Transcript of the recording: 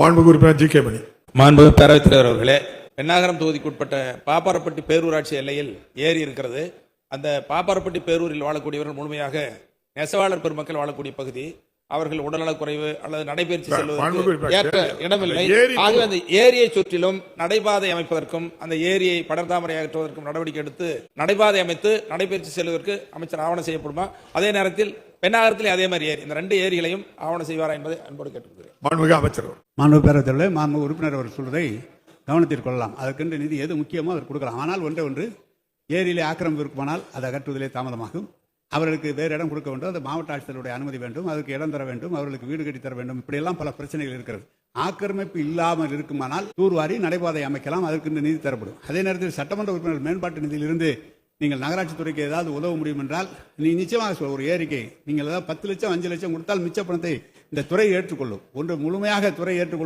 மாண்புமிகு உறுப்பினர் G K மணி. மாண்புமிகு பேரவைத் தலைவர் அவர்களே பெண்ணாகரம் தொகுதிக்குட்பட்ட பாப்பாரப்பட்டி பேரூராட்சி எல்லையில் ஏரி இருக்கிறது. அந்த பாப்பாரப்பட்டி பேரூரில் வாழக்கூடியவர்கள் முழுமையாக நெசவாளர் பெருமக்கள் வாழக்கூடிய பகுதி. அவர்கள் உடல்நலக் குறைவு அல்லது நடைபயிற்சி செல்வதற்கு ஏற்ற இடமில்லை. ஏரி ஆகவே அந்த ஏரியை சுற்றிலும் நடைபாதை அமைப்பதற்கும் அந்த ஏரியை படர்தாமரை அகற்றுவதற்கும் நடவடிக்கை எடுத்து நடைபாதை அமைத்து நடைபயிற்சி செல்வதற்கு அமைச்சர் ஆவணம் செய்யப்படுமா? அதே நேரத்தில் பெண்ணாகரத்திலே அதே மாதிரி ஏரி. இந்த ரெண்டு ஏரிகளையும் ஆவணம் செய்வாரா என்பதை அன்போடு கேட்டுக்கொள்கிறேன். மாண்புமிகு அமைச்சர் அவர்கள். மாண்பு பேரவைத்தலைவர் மாண்பு உறுப்பினர் அவர் சொல்வதை கவனத்தில் கொள்ளலாம். அதற்கென்று நிதி எது முக்கியமோ அவர் கொடுக்கலாம். ஆனால் ஒன்றே ஒன்று ஏரியிலே ஆக்கிரமிப்பு இருக்குமானால் அதை அகற்றுவதிலே தாமதமாகும். அவர்களுக்கு வேறு இடம் கொடுக்க வேண்டும். அது மாவட்ட ஆட்சியருடைய அனுமதி வேண்டும். அதற்கு இடம் தர வேண்டும். அவர்களுக்கு வீடு கட்டி தர வேண்டும். இப்படியெல்லாம் பல பிரச்சனைகள் இருக்கிறது. ஆக்கிரமிப்பு இல்லாமல் இருக்குமானால் தூர்வாரி நடைபாதை அமைக்கலாம். அதற்கு இந்த நிதி தரப்படும். அதே நேரத்தில் சட்டமன்ற உறுப்பினர் மேம்பாட்டு நிதியிலிருந்து நீங்கள் நகராட்சி துறைக்கு ஏதாவது உதவ முடியும் என்றால் நீ நிச்சயமாக ஒரு ஏரிக்கை. நீங்கள் ஏதாவது பத்து லட்சம் அஞ்சு லட்சம் கொடுத்தால் மிச்ச பணத்தை இந்த துறை ஏற்றுக்கொள்ளும். ஒன்று முழுமையாக துறை ஏற்றுக்கொள்ளும்